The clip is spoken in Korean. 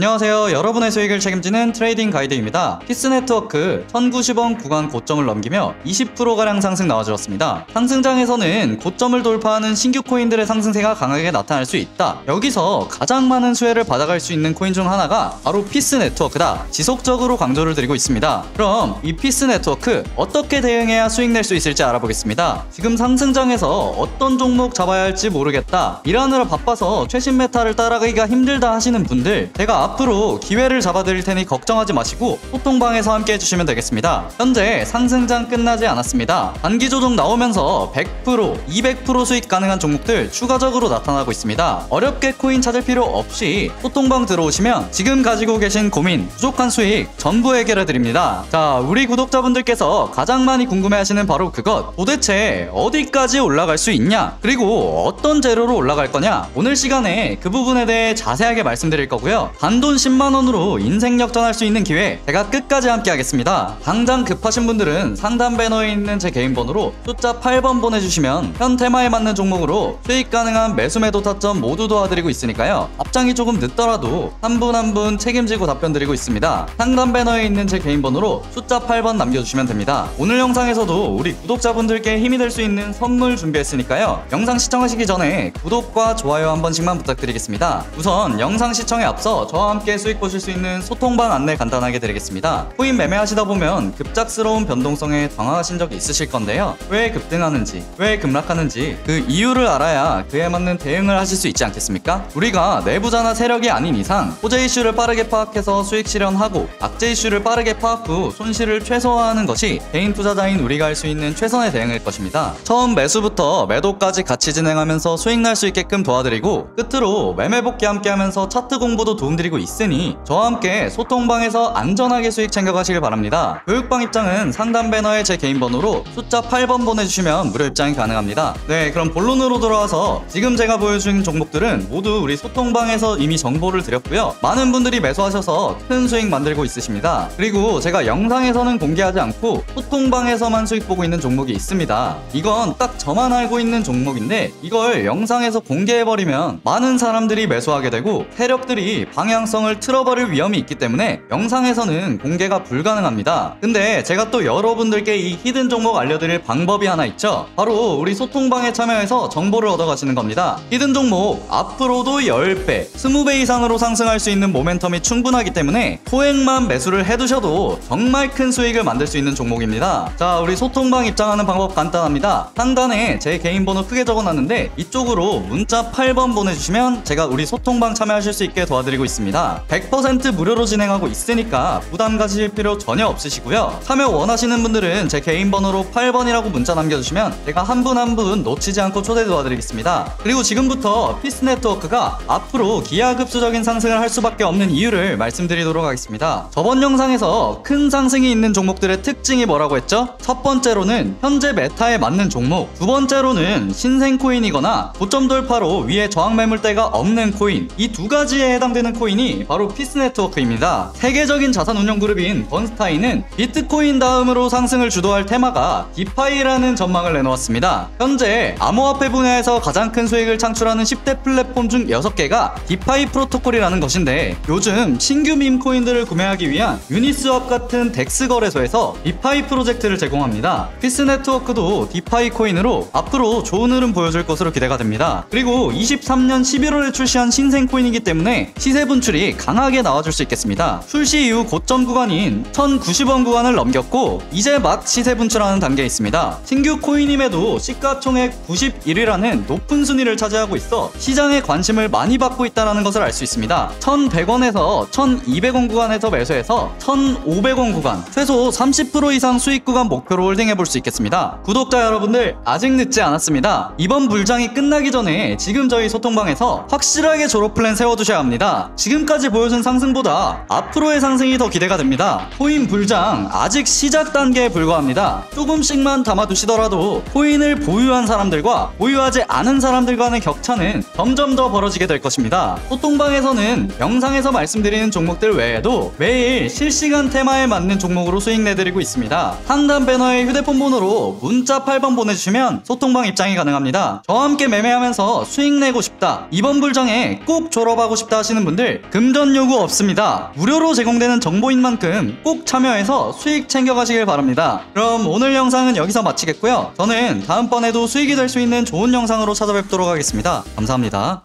안녕하세요. 여러분의 수익을 책임지는 트레이딩 가이드입니다. 피스 네트워크 1090원 구간 고점을 넘기며 20%가량 상승 나와주었습니다. 상승장에서는 고점을 돌파하는 신규 코인들의 상승세가 강하게 나타날 수 있다. 여기서 가장 많은 수혜를 받아갈 수 있는 코인 중 하나가 바로 피스 네트워크다. 지속적으로 강조를 드리고 있습니다. 그럼 이 피스 네트워크 어떻게 대응해야 수익 낼 수 있을지 알아보겠습니다. 지금 상승장에서 어떤 종목 잡아야 할지 모르겠다. 일하느라 바빠서 최신 메타를 따라가기가 힘들다 하시는 분들 제가 앞으로 기회를 잡아드릴 테니 걱정하지 마시고 소통방에서 함께 해주시면 되겠습니다. 현재 상승장 끝나지 않았습니다. 단기 조정 나오면서 100%, 200% 수익 가능한 종목들 추가적으로 나타나고 있습니다. 어렵게 코인 찾을 필요 없이 소통방 들어오시면 지금 가지고 계신 고민, 부족한 수익 전부 해결해 드립니다. 자, 우리 구독자분들께서 가장 많이 궁금해하시는 바로 그것. 도대체 어디까지 올라갈 수 있냐? 그리고 어떤 재료로 올라갈 거냐? 오늘 시간에 그 부분에 대해 자세하게 말씀드릴 거고요. 단돈 10만 원으로 인생 역전할 수 있는 기회 제가 끝까지 함께 하겠습니다. 당장 급하신 분들은 상단 배너에 있는 제 개인 번호로 숫자 8번 보내주시면 현 테마에 맞는 종목으로 수익 가능한 매수 매도 타점 모두 도와드리고 있으니까요. 앞장이 조금 늦더라도 한 분 한 분 책임지고 답변 드리고 있습니다. 상단 배너에 있는 제 개인 번호로 숫자 8번 남겨주시면 됩니다. 오늘 영상에서도 우리 구독자분들께 힘이 될 수 있는 선물 준비했으니까요. 영상 시청하시기 전에 구독과 좋아요 한 번씩만 부탁드리겠습니다. 우선 영상 시청에 앞서 저와 함께 수익 보실 수 있는 소통방 안내 간단하게 드리겠습니다. 코인 매매하시다 보면 급작스러운 변동성에 당황하신 적이 있으실 건데요. 왜 급등하는지, 왜 급락하는지 그 이유를 알아야 그에 맞는 대응을 하실 수 있지 않겠습니까? 우리가 내부자나 세력이 아닌 이상 호재 이슈를 빠르게 파악해서 수익 실현하고 악재 이슈를 빠르게 파악 후 손실을 최소화하는 것이 개인 투자자인 우리가 할 수 있는 최선의 대응일 것입니다. 처음 매수부터 매도까지 같이 진행하면서 수익 날 수 있게끔 도와드리고 끝으로 매매 복귀 함께 하면서 차트 공부도 도움드리고 있으니 저와 함께 소통방에서 안전하게 수익 챙겨가시길 바랍니다. 교육방 입장은 상단 배너에 제 개인 번호로 숫자 8번 보내주시면 무료 입장이 가능합니다. 네, 그럼 본론으로 돌아와서 지금 제가 보여준 종목들은 모두 우리 소통방에서 이미 정보를 드렸고요. 많은 분들이 매수하셔서 큰 수익 만들고 있으십니다. 그리고 제가 영상에서는 공개하지 않고 소통방에서만 수익 보고 있는 종목이 있습니다. 이건 딱 저만 알고 있는 종목인데 이걸 영상에서 공개해버리면 많은 사람들이 매수하게 되고 세력들이 방향 성을 틀어버릴 위험이 있기 때문에 영상에서는 공개가 불가능합니다. 근데 제가 또 여러분들께 이 히든 종목 알려드릴 방법이 하나 있죠. 바로 우리 소통방에 참여해서 정보를 얻어가시는 겁니다. 히든 종목 앞으로도 10배, 20배 이상으로 상승할 수 있는 모멘텀이 충분하기 때문에 소액만 매수를 해두셔도 정말 큰 수익을 만들 수 있는 종목입니다. 자, 우리 소통방 입장하는 방법 간단합니다. 상단에 제 개인 번호 크게 적어놨는데 이쪽으로 문자 8번 보내주시면 제가 우리 소통방 참여하실 수 있게 도와드리고 있습니다. 100% 무료로 진행하고 있으니까 부담 가지실 필요 전혀 없으시고요. 참여 원하시는 분들은 제 개인 번호로 8번이라고 문자 남겨주시면 제가 한분 한 분 놓치지 않고 초대 도와드리겠습니다. 그리고 지금부터 피스 네트워크가 앞으로 기하급수적인 상승을 할 수밖에 없는 이유를 말씀드리도록 하겠습니다. 저번 영상에서 큰 상승이 있는 종목들의 특징이 뭐라고 했죠? 첫 번째로는 현재 메타에 맞는 종목, 두 번째로는 신생 코인이거나 고점 돌파로 위에 저항 매물대가 없는 코인, 이 두 가지에 해당되는 코인 이 바로 피스 네트워크입니다. 세계적인 자산 운용 그룹인 번스타인은 비트코인 다음으로 상승을 주도할 테마가 디파이라는 전망을 내놓았습니다. 현재 암호화폐 분야에서 가장 큰 수익을 창출하는 10대 플랫폼 중 6개가 디파이 프로토콜이라는 것인데 요즘 신규 밈 코인들을 구매하기 위한 유니스왑 같은 덱스 거래소에서 디파이 프로젝트를 제공합니다. 피스 네트워크도 디파이 코인으로 앞으로 좋은 흐름 보여줄 것으로 기대가 됩니다. 그리고 23년 11월에 출시한 신생 코인이기 때문에 시세 분출 이 강하게 나와줄 수 있겠습니다. 출시 이후 고점 구간인 1090원 구간을 넘겼고 이제 막 시세 분출하는 단계에 있습니다. 신규 코인임에도 시가총액 91위라는 높은 순위를 차지하고 있어 시장의 관심을 많이 받고 있다는 것을 알 수 있습니다. 1100원에서 1200원 구간에서 매수해서 1500원 구간 최소 30% 이상 수익 구간 목표로 홀딩해 볼 수 있겠습니다. 구독자 여러분들 아직 늦지 않았습니다. 이번 불장이 끝나기 전에 지금 저희 소통방에서 확실하게 졸업 플랜 세워두셔야 합니다. 지금 까지 보여준 상승보다 앞으로의 상승이 더 기대가 됩니다. 코인 불장 아직 시작 단계에 불과합니다. 조금씩만 담아두시더라도 코인을 보유한 사람들과 보유하지 않은 사람들 간의 격차는 점점 더 벌어지게 될 것입니다. 소통방에서는 영상에서 말씀드리는 종목들 외에도 매일 실시간 테마에 맞는 종목으로 수익 내드리고 있습니다. 상단 배너에 휴대폰 번호로 문자 8번 보내주시면 소통방 입장이 가능합니다. 저와 함께 매매하면서 수익 내고 싶다. 이번 불장에 꼭 졸업하고 싶다 하시는 분들 금전 요구 없습니다. 무료로 제공되는 정보인 만큼 꼭 참여해서 수익 챙겨가시길 바랍니다. 그럼 오늘 영상은 여기서 마치겠고요. 저는 다음번에도 수익이 될 수 있는 좋은 영상으로 찾아뵙도록 하겠습니다. 감사합니다.